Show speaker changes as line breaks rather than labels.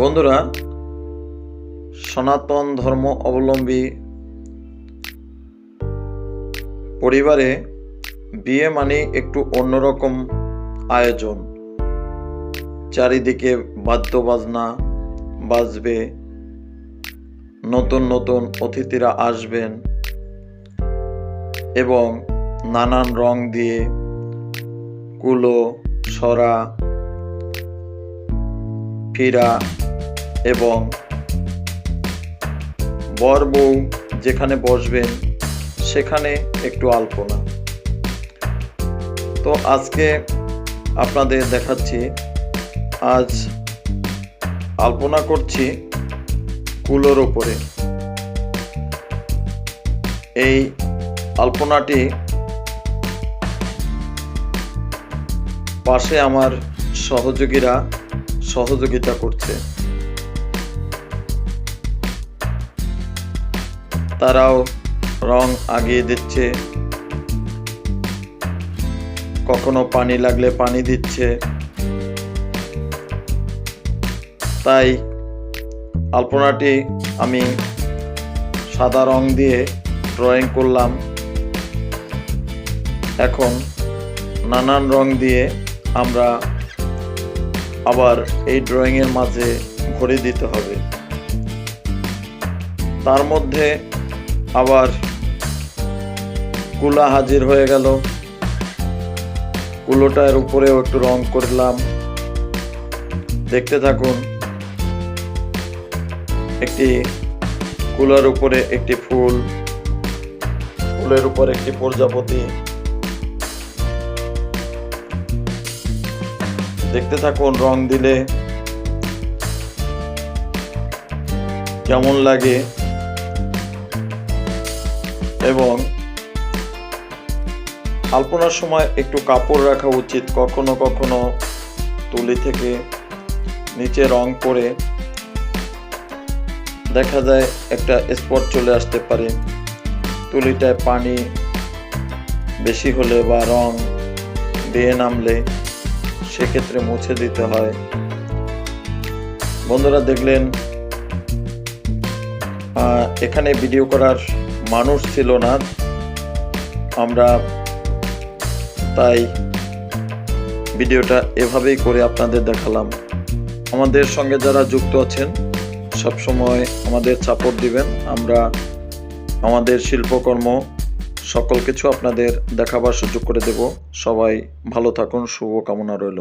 বন্ধুরা, সনাতন ধর্ম অবলম্বী পরিবারে বিয়ে মানে একটু অন্যরকম আয়োজন। চারিদিকে বাদ্য বাজনা বাজবে, নতুন নতুন অতিথিরা আসবেন এবং নানান রং দিয়ে কুলো, সরা ফিরা এবং বর বউ যেখানে বসবেন, সেখানে একটু আলপনা। তো আজকে আপনাদের দেখাচ্ছি, আজ আলপনা করছি কুলোর ওপরে। এই আলপনাটি পাশে আমার সহযোগীরা সহযোগিতা করছে। তারাও রং আগিয়ে দিচ্ছে। কখনো পানি লাগলে পানি দিচ্ছে। তাই আলপনাটি আমি সাদা রং দিয়ে ড্রয়িং করলাম। এখন নানান রং দিয়ে আমরা আবার এই ড্রয়িংয়ের মাঝে ভরে দিতে হবে। তার মধ্যে আবার কুলা হাজির হয়ে গেল। কুলোটার উপরেও একটু রং করলাম। দেখতে থাকুন, একটি কুলার উপরে একটি ফুল, ফুলের উপর একটি প্রজাপতি। দেখতে থাকুন, রং দিলে কেমন লাগে। এবং আলপনার সময় একটু কাপড় রাখা উচিত, কখনো কখনো তুলি থেকে নিচে রং করে দেখা যায় একটা স্পট চলে আসতে পারে। তুলিটায় পানি বেশি হলে বা রং দিয়ে নামলে সেক্ষেত্রে মুছে দিতে হয়। বন্ধুরা দেখলেন এখানে ভিডিও করার মানুষ ছিল না। আমরা তাই ভিডিওটা এভাবেই করে আপনাদের দেখালাম। আমাদের সঙ্গে যারা যুক্ত আছেন, সবসময় আমাদের সাপোর্ট দিবেন। আমরা আমাদের শিল্পকর্ম সকল কিছু আপনাদের দেখাবার সুযোগ করে দেব। সবাই ভালো থাকুন শুভ কামনা রইল।